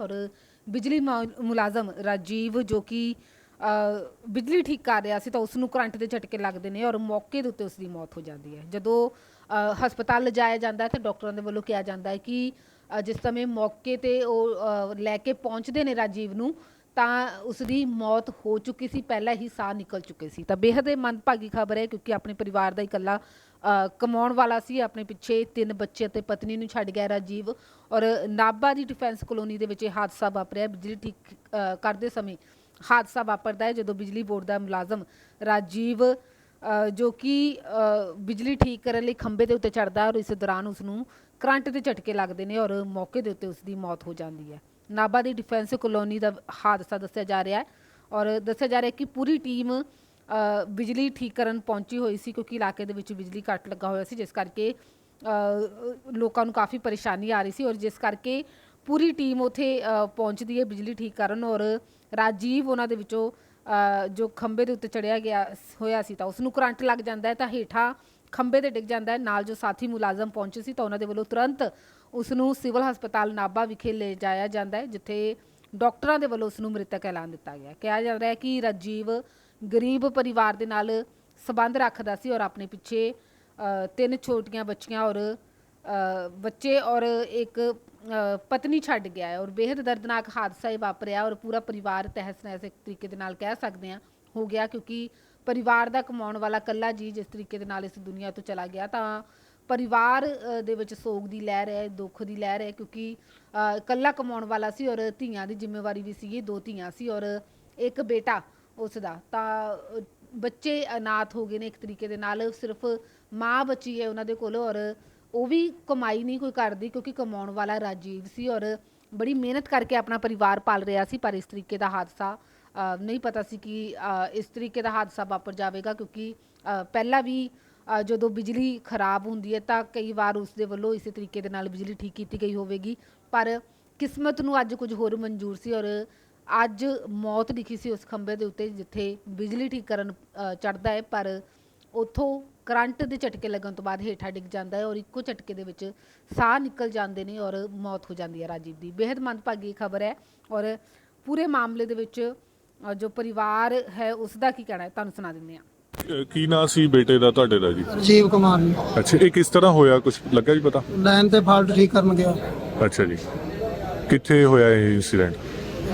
ਔਰ ਬਿਜਲੀ ਮੁਲਾਜ਼ਮ ਰਾਜੀਵ ਜੋ ਕਿ ਬਿਜਲੀ ਠੀਕ ਕਰ ਰਿਹਾ ਸੀ ਤਾਂ ਉਸ ਨੂੰ ਕਰੰਟ ਦੇ ਝਟਕੇ ਲੱਗਦੇ ਨੇ ਔਰ ਮੌਕੇ ਦੇ ਉੱਤੇ ਉਸ ਦੀ ਮੌਤ ਹੋ ਜਾਂਦੀ ਹੈ। ਜਦੋਂ ਹਸਪਤਾਲ ਲਿਜਾਇਆ ਜਾਂਦਾ ਹੈ ਤਾਂ ਡਾਕਟਰਾਂ ਦੇ ਵੱਲੋਂ ਕਿਹਾ ਜਾਂਦਾ ਹੈ ਕਿ ਜਿਸ ਸਮੇਂ ਮੌਕੇ ਤੇ ਉਹ ਲੈ ਕੇ ਪਹੁੰਚਦੇ ਨੇ ਰਾਜੀਵ ਨੂੰ ਤਾਂ ਉਸ ਦੀ ਮੌਤ ਹੋ ਚੁੱਕੀ ਸੀ, ਪਹਿਲਾਂ ਹੀ ਸਾਹ ਨਿਕਲ ਚੁੱਕੇ ਸੀ। ਤਾਂ ਬੇਹੱਦ ਇਹ ਮੰਦਭਾਗੀ ਖਬਰ ਹੈ ਕਿਉਂਕਿ ਆਪਣੇ ਪਰਿਵਾਰ ਦਾ ਇਕੱਲਾ ਕਮਾਉਣ ਵਾਲਾ ਸੀ, ਆਪਣੇ ਪਿੱਛੇ ਤਿੰਨ ਬੱਚੇ ਅਤੇ ਪਤਨੀ ਨੂੰ ਛੱਡ ਗਿਆ ਰਾਜੀਵ ਔਰ ਨਾਭਾ ਦੀ ਡਿਫੈਂਸ ਕਲੋਨੀ ਦੇ ਵਿੱਚ ਇਹ ਹਾਦਸਾ ਵਾਪਰਿਆ। ਬਿਜਲੀ ਠੀਕ ਕਰਦੇ ਸਮੇਂ ਹਾਦਸਾ ਵਾਪਰਦਾ ਹੈ ਜਦੋਂ ਬਿਜਲੀ ਬੋਰਡ ਦਾ ਮੁਲਾਜ਼ਮ ਰਾਜੀਵ ਜੋ ਕਿ ਬਿਜਲੀ ਠੀਕ ਕਰਨ ਲਈ ਖੰਭੇ ਦੇ ਉੱਤੇ ਚੜਦਾ ਔਰ ਇਸ ਦੌਰਾਨ ਉਸ ਨੂੰ ਕਰੰਟ ਦੇ ਝਟਕੇ ਲੱਗਦੇ ਨੇ ਔਰ ਮੌਕੇ ਦੇ ਉੱਤੇ ਉਸ ਦੀ ਮੌਤ ਹੋ ਜਾਂਦੀ ਹੈ। ਨਾਭਾ ਦੀ ਡਿਫੈਂਸ ਕਲੋਨੀ ਦਾ ਹਾਦਸਾ ਦੱਸਿਆ ਜਾ ਰਿਹਾ ਹੈ ਔਰ ਦੱਸਿਆ ਜਾ ਰਿਹਾ ਕਿ ਪੂਰੀ ਟੀਮ ਬਿਜਲੀ ਠੀਕ ਕਰਨ ਪਹੁੰਚੀ ਹੋਈ ਸੀ ਕਿਉਂਕਿ ਇਲਾਕੇ ਦੇ ਵਿੱਚ ਬਿਜਲੀ ਕੱਟ ਲੱਗਾ ਹੋਇਆ ਸੀ, ਜਿਸ ਕਰਕੇ ਲੋਕਾਂ ਨੂੰ ਕਾਫੀ ਪਰੇਸ਼ਾਨੀ ਆ ਰਹੀ ਸੀ ਔਰ ਜਿਸ ਕਰਕੇ ਪੂਰੀ ਟੀਮ ਉਥੇ ਪਹੁੰਚਦੀ ਹੈ ਬਿਜਲੀ ਠੀਕ ਕਰਨ ਔਰ ਰਾਜੀਵ ਉਹਨਾਂ ਦੇ ਵਿੱਚੋਂ ਜੋ ਖੰਬੇ ਦੇ ਉੱਤੇ ਚੜਿਆ ਗਿਆ ਹੋਇਆ ਸੀ ਤਾਂ ਉਸ ਨੂੰ ਕਰੰਟ ਲੱਗ ਜਾਂਦਾ ਹੈ ਤਾਂ ਹੇਠਾਂ ਖੰਬੇ ਤੇ ਡਿੱਗ ਜਾਂਦਾ ਹੈ। ਨਾਲ ਜੋ ਸਾਥੀ ਮੁਲਾਜ਼ਮ ਪਹੁੰਚੇ ਸੀ ਤਾਂ ਉਹਨਾਂ ਦੇ ਵੱਲੋਂ ਤੁਰੰਤ ਉਸ ਨੂੰ ਸਿਵਲ ਹਸਪਤਾਲ ਨਾਭਾ ਵਿਖੇ ਲੈ ਜਾਇਆ ਜਾਂਦਾ ਹੈ, ਜਿੱਥੇ ਡਾਕਟਰਾਂ ਦੇ ਵੱਲੋਂ ਉਸ ਨੂੰ ਮ੍ਰਿਤਕ ਐਲਾਨ ਦਿੱਤਾ ਗਿਆ ਕਿਹਾ ਜਾ ਰਿਹਾ ਹੈ ਕਿ ਰਾਜੀਵ ਗਰੀਬ ਪਰਿਵਾਰ ਦੇ ਨਾਲ ਸਬੰਧ ਰੱਖਦਾ ਸੀ ਔਰ ਆਪਣੇ ਪਿੱਛੇ ਤਿੰਨ ਛੋਟੀਆਂ ਬੱਚੀਆਂ ਔਰ ਬੱਚੇ ਔਰ ਇੱਕ ਪਤਨੀ ਛੱਡ ਗਿਆ ਹੈ। ਔਰ ਬੇहद ਦਰਦਨਾਕ ਹਾਦਸਾ ਇਹ ਵਾਪਰਿਆ ਔਰ ਪੂਰਾ ਪਰਿਵਾਰ ਤਹਿਸ ਨਹਿਸ ਇੱਕ ਤਰੀਕੇ ਦੇ ਨਾਲ ਕਹਿ ਸਕਦੇ ਹਾਂ ਹੋ ਗਿਆ ਕਿਉਂਕਿ ਪਰਿਵਾਰ ਦਾ ਕਮਾਉਣ ਵਾਲਾ ਕੱਲਾ ਜੀ ਜਿਸ ਤਰੀਕੇ ਦੇ ਨਾਲ ਇਸ ਦੁਨੀਆ ਤੋਂ ਚਲਾ ਗਿਆ ਤਾਂ ਪਰਿਵਾਰ ਅ, ਦੇ ਵਿੱਚ ਸੋਗ ਦੀ ਲਹਿਰ ਹੈ ਦੁੱਖ ਦੀ ਲਹਿਰ ਹੈ ਕਿਉਂਕਿ ਅ, ਇਕੱਲਾ ਕਮਾਉਣ ਵਾਲਾ ਸੀ ਔਰ ਧੀਆਂ ਦੀ ਜ਼ਿੰਮੇਵਾਰੀ ਵੀ ਸੀਗੀ ਦੋ ਧੀਆਂ ਸੀ ਔਰ ਇੱਕ ਬੇਟਾ ਉਸ ਦਾ। ਤਾਂ ਅ, ਬੱਚੇ ਅਨਾਥ ਹੋ ਗਏ ਨੇ ਇੱਕ ਤਰੀਕੇ ਦੇ ਨਾਲ ਸਿਰਫ ਮਾਂ ਬਚੀ ਹੈ ਉਹਨਾਂ ਦੇ ਕੋਲ ਔਰ ਉਹ ਵੀ ਕਮਾਈ ਨਹੀਂ ਕੋਈ ਕਰਦੀ ਕਿਉਂਕਿ ਕਮਾਉਣ ਵਾਲਾ ਰਾਜੀਵ ਸੀ ਔਰ ਬੜੀ ਮਿਹਨਤ ਕਰਕੇ ਆਪਣਾ ਪਰਿਵਾਰ ਪਾਲ ਰਿਹਾ ਸੀ ਪਰ ਇਸ ਤਰੀਕੇ ਦਾ ਹਾਦਸਾ ਨਹੀਂ ਪਤਾ ਸੀ ਕਿ ਇਸ ਤਰੀਕੇ ਦਾ ਹਾਦਸਾ ਵਾਪਰ ਜਾਵੇਗਾ ਕਿਉਂਕਿ ਪਹਿਲਾਂ ਵੀ ਜਦੋਂ ਬਿਜਲੀ ਖਰਾਬ ਹੁੰਦੀ ਹੈ ਤਾਂ ਕਈ ਵਾਰ ਉਸ ਦੇ ਵੱਲੋਂ ਇਸੇ ਤਰੀਕੇ ਦੇ ਨਾਲ ਬਿਜਲੀ ਠੀਕ ਕੀਤੀ ਗਈ ਹੋਵੇਗੀ। ਪਰ ਕਿਸਮਤ ਨੂੰ ਅੱਜ ਕੁਝ ਹੋਰ ਮਨਜ਼ੂਰ ਸੀ ਔਰ ਅੱਜ ਮੌਤ ਲਿਖੀ ਸੀ ਉਸ ਖੰਭੇ ਦੇ ਉੱਤੇ ਜਿੱਥੇ ਬਿਜਲੀ ਠੀਕ ਕਰਨ ਚੜਦਾ ਹੈ। ਪਰ ਉਥੋਂ ਕਰੰਟ ਦੇ ਝਟਕੇ ਲੱਗਣ ਤੋਂ ਬਾਅਦ ਹੇਠਾਂ ਡਿੱਗ ਜਾਂਦਾ ਹੈ ਔਰ ਇੱਕੋ ਝਟਕੇ ਦੇ ਵਿੱਚ ਸਾਹ ਨਿਕਲ ਜਾਂਦੇ ਨੇ ਔਰ ਮੌਤ ਹੋ ਜਾਂਦੀ ਹੈ ਰਾਜੀਵ ਦੀ। ਬੇहद ਮੰਦਭਾਗੀ ਖਬਰ ਹੈ ਔਰ ਪੂਰੇ ਮਾਮਲੇ ਦੇ ਵਿੱਚ ਅ, ਜੋ ਪਰਿਵਾਰ ਹੈ ਉਸ ਦਾ ਕੀ ਕਹਿਣਾ ਹੈ? ਤੁਹਾਨੂੰ ਸੁਣਾ ਦਿੰਦੇ ਹਾਂ। ਅਹ ਕੀ ਨਾਂ ਸੀ ਬੇਟੇ ਦਾ ਤੁਹਾਡੇ ਦਾ ਜੀ? ਰਾਜੀਵ ਕੁਮਾਰ ਜੀ। ਅੱਛਾ ਇਹ ਕਿਸ ਤਰ੍ਹਾਂ ਹੋਇਆ? ਕੁਝ ਲੱਗਾ ਜੀ ਪਤਾ? ਲਾਈਨ ਤੇ ਫਾਲਟ ਠੀਕ ਕਰਨ ਗਿਆ। ਅੱਛਾ ਜੀ। ਕਿੱਥੇ ਹੋਇਆ ਇਹ ਇਨਸੀਡੈਂਟ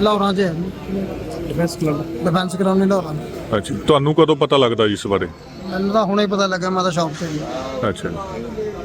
ਲਾਹੌਰਾਂ 'ਚ ਡਿਫੈਂਸ ਕਲੱਬ ਡਿਫੈਂਸ ਕਰਾਉਣੀ ਲਾਹੌਰਾਂ। ਅੱਛਾ ਤੁਹਾਨੂੰ ਕਦੋਂ ਪਤਾ ਲੱਗਦਾ ਜੀ ਇਸ ਬਾਰੇ? ਮੈਨੂੰ ਤਾਂ ਹੁਣੇ ਪਤਾ ਲੱਗਾ ਮੈਂ ਤਾਂ ਸ਼ੌਪ ਤੇ ਸੀ। ਅੱਛਾ ਜੀ।